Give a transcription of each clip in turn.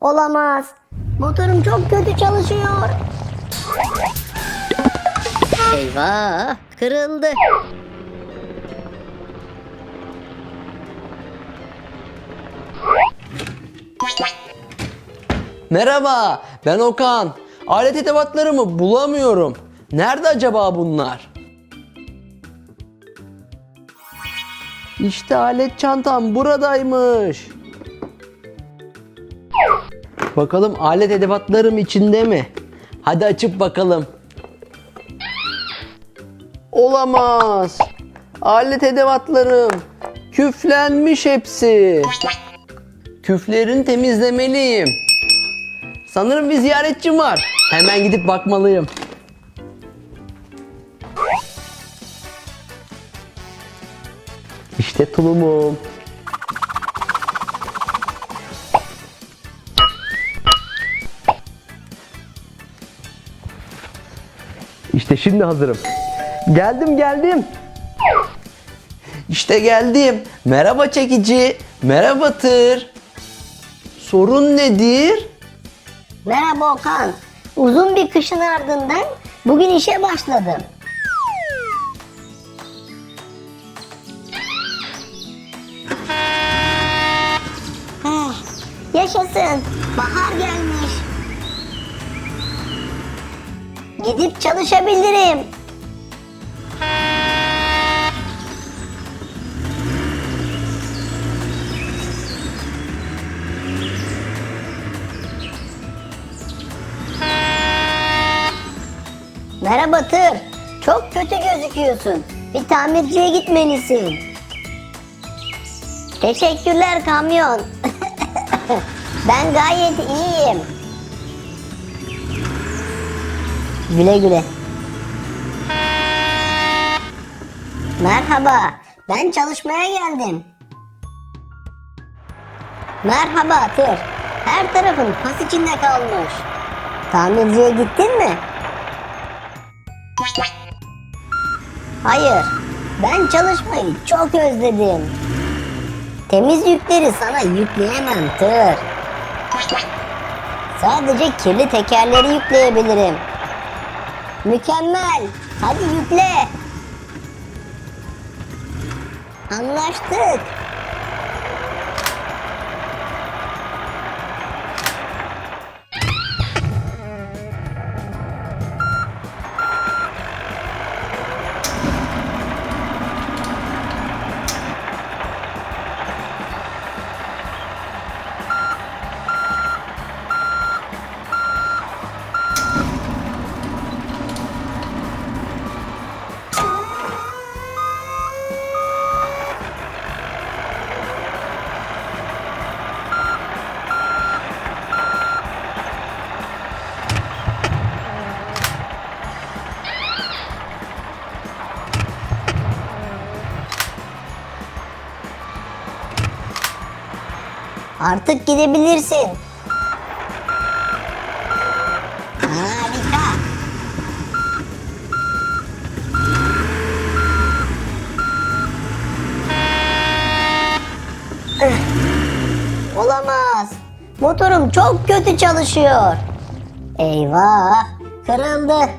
Olamaz. Motorum çok kötü çalışıyor. Eyvah, kırıldı. Merhaba, ben Okan. Alet edevatlarımı bulamıyorum. Nerede acaba bunlar? İşte alet çantam buradaymış. Bakalım alet edevatlarım içinde mi? Hadi açıp bakalım. Olamaz. Alet edevatlarım küflenmiş hepsi. Küflerini temizlemeliyim. Sanırım bir ziyaretçim var. Hemen gidip bakmalıyım. İşte tulumum. İşte şimdi hazırım. Geldim geldim. İşte geldim. Merhaba çekici. Merhaba tır. Sorun nedir? Merhaba Okan. Uzun bir kışın ardından bugün işe başladım. Yaşasın. Bahar Gidip çalışabilirim. Merhaba tır. Çok kötü gözüküyorsun. Bir tamirciye gitmelisin. Teşekkürler kamyon. ben gayet iyiyim. Güle güle. Merhaba. Ben çalışmaya geldim. Merhaba tır. Her tarafın pas içinde kalmış. Tamirciye gittin mi? Hayır. Ben çalışmayı çok özledim. Temiz yükleri sana yükleyemem tır. Sadece kirli tekerleri yükleyebilirim. Mükemmel. Hadi yükle. Anlaştık. Artık gidebilirsin. Harika. Olamaz. Motorum çok kötü çalışıyor. Eyvah, kırıldı.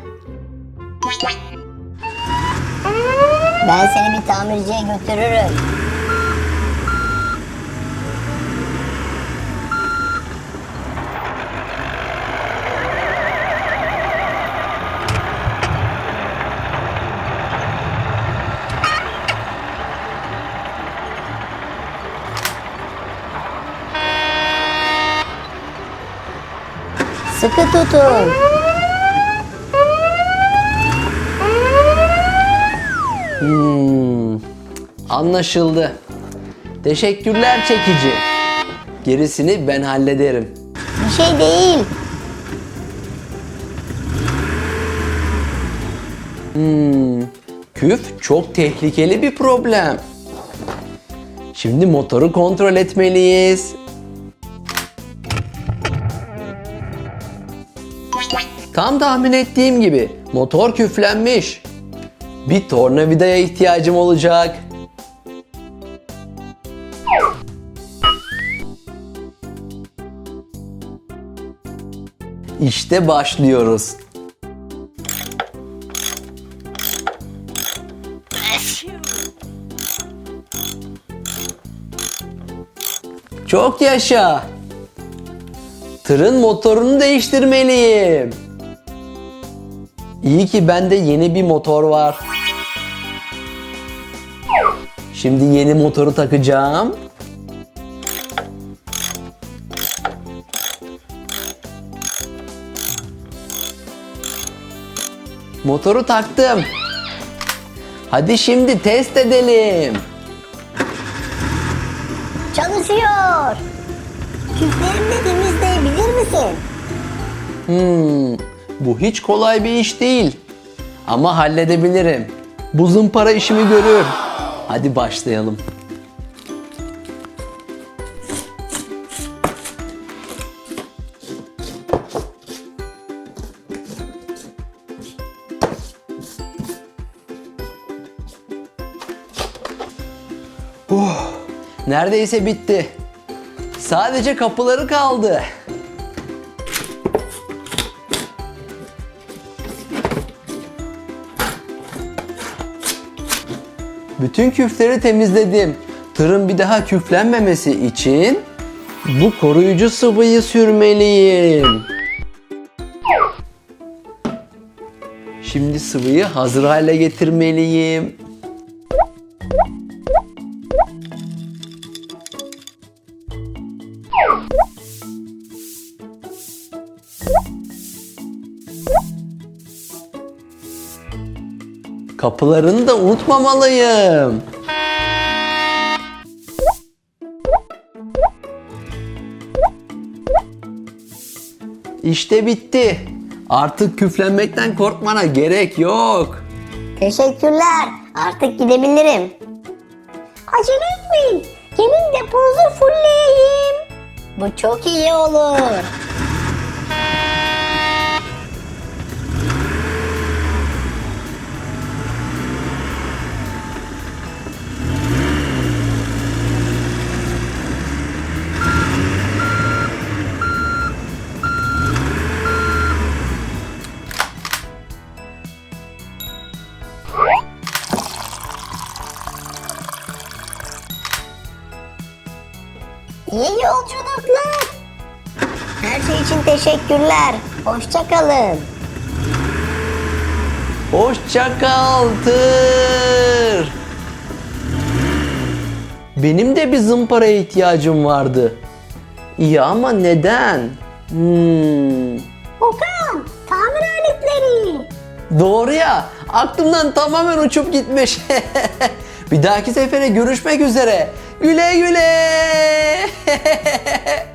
Ben seni bir tamirciye götürürüm. Sıkı tutun. Hmm, anlaşıldı. Teşekkürler çekici. Gerisini ben hallederim. Bir şey değil. Hmm, küf çok tehlikeli bir problem. Şimdi motoru kontrol etmeliyiz. Tam tahmin ettiğim gibi motor küflenmiş. Bir tornavidaya ihtiyacım olacak. İşte başlıyoruz. Çok yaşa. Tırın motorunu değiştirmeliyim. İyi ki bende yeni bir motor var. Şimdi yeni motoru takacağım. Motoru taktım. Hadi şimdi test edelim. Çalışıyor. Küflerini de temizleyebilir misin? Hmm, bu hiç kolay bir iş değil. Ama halledebilirim. Bu zımpara işimi görür. Hadi başlayalım. Oh, neredeyse bitti. Sadece kapıları kaldı. Bütün küfleri temizledim. Tırın bir daha küflenmemesi için bu koruyucu sıvıyı sürmeliyim. Şimdi sıvıyı hazır hale getirmeliyim. Kapılarını da unutmamalıyım. İşte bitti. Artık küflenmekten korkmana gerek yok. Teşekkürler. Artık gidebilirim. Acele etmeyin. Gelin deponuzu fullleyeyim. Bu çok iyi olur. Her şey için teşekkürler. Hoşça kalın. Hoşça kal tır. Benim de bir zımparaya ihtiyacım vardı. İyi ama neden? Hmm. Okan, tamir aletleri. Doğru ya. Aklımdan tamamen uçup gitmiş. bir dahaki sefere görüşmek üzere. Güle güle.